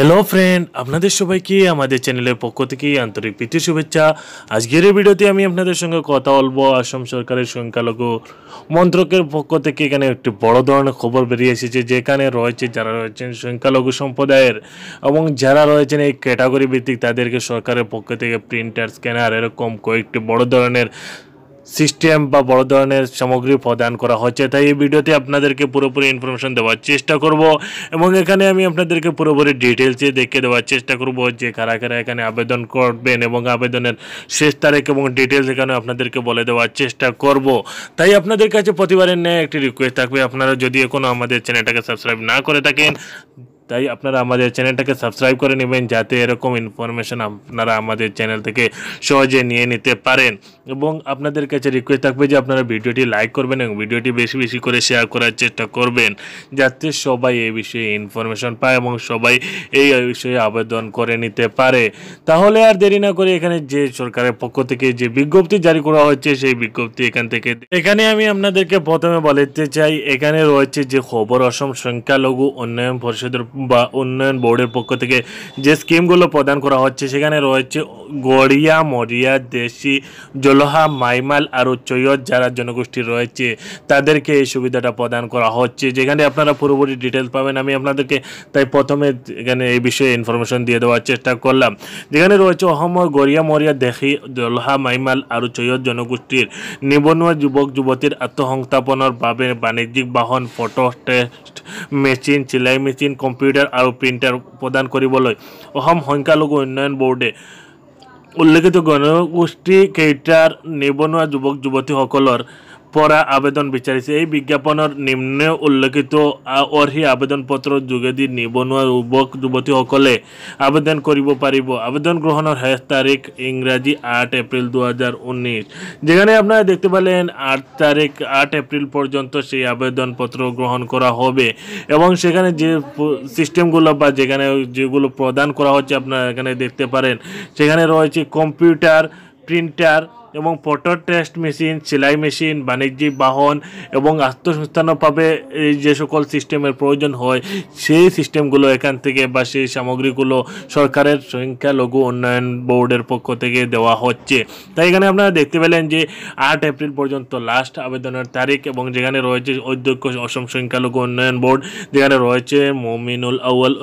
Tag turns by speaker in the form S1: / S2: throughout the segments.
S1: Hello friend আপনাদের সবাইকে আমাদের চ্যানেলের পক্ষ থেকে আন্তরিক প্রীতি শুভেচ্ছা। আজকের এই ভিডিওতে আমি আপনাদের সঙ্গে কথা বলব আসাম সরকারের সংখ্যালঘু মন্ত্রকের পক্ষ থেকে এখানে একটি বড় ধরনের খবর বেরিয়ে এসেছে, যেখানে রয়েছে যারা রয়েছেন সংখ্যালঘু সম্প্রদায়ের এবং যারা রয়েছেন এই ক্যাটাগরি ভিত্তিক তাদেরকে সরকারের পক্ষ থেকে প্রিন্টার, স্ক্যানার, এরকম কয়েকটি বড় ধরনের সিস্টেম বা বড় ধরনের সামগ্রী প্রদান করা হচ্ছে। তাই এই ভিডিওতে আপনাদেরকে পুরোপুরি ইনফরমেশন দেওয়ার চেষ্টা করব এবং এখানে আমি আপনাদেরকে পুরোপুরি ডিটেলসে দেখে দেওয়ার চেষ্টা করব যে কারা কারা এখানে আবেদন করবেন এবং আবেদনের শেষ তারিখ এবং ডিটেলস এখানে আপনাদেরকে বলে দেওয়ার চেষ্টা করব। তাই আপনাদের কাছে প্রতিবারের ন্যায় একটি রিকোয়েস্ট থাকবে, আপনারা যদি এখনও আমাদের চ্যানেলটাকে সাবস্ক্রাইব না করে থাকেন, তাই আপনারা আমাদের চ্যানেলটাকে সাবস্ক্রাইব করে নেবেন, যাতে এরকম ইনফরমেশন আপনারা আমাদের চ্যানেল থেকে সহজে নিয়ে নিতে পারেন। এবং আপনাদের কাছে রিকোয়েস্ট থাকবে যে আপনারা ভিডিওটি লাইক করবেন এবং ভিডিওটি বেশি বেশি করে শেয়ার করার চেষ্টা করবেন, যাতে সবাই এই বিষয়ে ইনফরমেশন পায় এবং সবাই এই বিষয়ে আবেদন করে নিতে পারে। তাহলে আর দেরি না করে এখানে যে সরকারের পক্ষ থেকে যে বিজ্ঞপ্তি জারি করা হচ্ছে সেই বিজ্ঞপ্তি এখান থেকে এখানে আমি আপনাদেরকে প্রথমে বলতে চাই, এখানে রয়েছে যে খবর অসম সংখ্যালঘু উন্নয়ন পরিষদের বা উন্নয়ন বোর্ডের পক্ষ থেকে যে স্কিমগুলো প্রদান করা হচ্ছে, সেখানে রয়েছে গড়িয়া, মরিয়া, দেশি জলহা, মাইমাল আর চৈয়দ যারা জনগোষ্ঠী রয়েছে, তাদেরকে এই সুবিধাটা প্রদান করা হচ্ছে। যেখানে আপনারা পুরোপুরি ডিটেলস পাবেন, আমি আপনাদেরকে তাই প্রথমে এখানে এই বিষয়ে ইনফরমেশন দিয়ে দেওয়ার চেষ্টা করলাম। যেখানে রয়েছে অসমৰ গড়িয়া, মরিয়া দেশি জলহা, মাইমাল আৰু চৈয়দ জনগোষ্ঠীর। নিবনুৱা যুবক, যুবতীর আত্মসংস্থাপনৰ বাবে বাণিজ্যিক বাহন, ফটো টেস্ট মেচিন চিলাই মেচিন কম্পিউটাৰ আৰু প্ৰিণ্টাৰ প্ৰদান কৰিবলৈ। অসম সংখ্যালঘু উন্নয়ন বোৰ্ডে উল্লেখিত গণগোষ্ঠী কেইটাৰ নিবনুৱা যুৱক যুৱতীসকলৰ পৰা আবেদন বিচাৰিছে। এই বিজ্ঞাপনৰ নিম্নে উল্লেখিত অৰ্হি আবেদনপত্ৰৰ যোগেদি নিবনুৱা যুৱক, যুৱতীসকলে আবেদন কৰিব পাৰিব। আবেদন গ্রহণের শেষ তারিখ ইংরাজি আট এপ্রিল দু হাজার উনিশ যেখানে আপনারা দেখতে পেলেন আট তারিখ আট এপ্রিল পর্যন্ত সেই আবেদনপত্র গ্রহণ করা হবে। এবং সেখানে যে সিস্টেমগুলো বা যেখানে যেগুলো প্রদান করা হচ্ছে আপনারা এখানে দেখতে পারেন। সেখানে রয়েছে কম্পিউটার, প্রিন্টার এবং ফটো টেস্ট মেশিন সেলাই মেশিন বাণিজ্যিক বাহন এবং আত্মসংস্থানভাবে যে সকল সিস্টেমের প্রয়োজন হয়, সেই সিস্টেমগুলো এখান থেকে বা সেই সামগ্রীগুলো সরকারের সংখ্যালঘু উন্নয়ন বোর্ডের পক্ষ থেকে দেওয়া হচ্ছে। তাই এখানে আপনারা দেখতে পেলেন যে আট এপ্রিল পর্যন্ত লাস্ট আবেদনের তারিখ এবং যেখানে রয়েছে অধ্যক্ষ অসম সংখ্যালঘু উন্নয়ন বোর্ড, যেখানে রয়েছে মমিনুল আউয়াল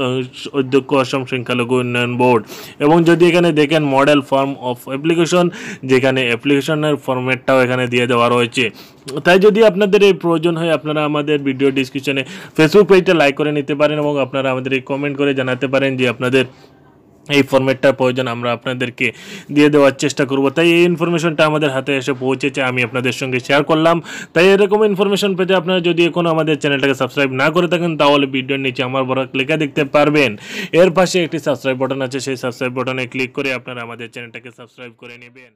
S1: অধ্যক্ষ অসম সংখ্যালঘু উন্নয়ন বোর্ড। এবং যদি এখানে দেখেন মডেল ফর্ম অফ অ্যাপ্লিকেশন যেখানে অ্যাপ্লিকেশনের ফরম্যাটটাও এখানে দিয়ে দেওয়া রয়েছে। তাই যদি আপনাদের এই প্রয়োজন হয়, আপনারা আমাদের ভিডিও ডিসক্রিপশনে ফেসবুক পেজটা লাইক করে নিতে পারেন এবং আপনারা আমাদের কমেন্ট করে জানাতে পারেন যে আপনাদের এই ফরম্যাটটার প্রয়োজন আমরা আপনাদেরকে দিয়ে দেওয়ার চেষ্টা করব। তাই এই ইনফরমেশনটা আমাদের হাতে এসে পৌঁছেছে, আমি আপনাদের সঙ্গে শেয়ার করলাম। তাই এরকম ইনফরমেশন পেতে আপনারা যদি এখনও আমাদের চ্যানেলটাকে সাবস্ক্রাইব না করে থাকেন, তাহলে ভিডিওর নিচে আমার বড় লেখা দেখতে পারবেন। এর পাশে একটি সাবস্ক্রাইব বাটন আছে, সেই সাবস্ক্রাইব বাটনে ক্লিক করে আপনারা আমাদের চ্যানেলটাকে সাবস্ক্রাইব করে নেবেন।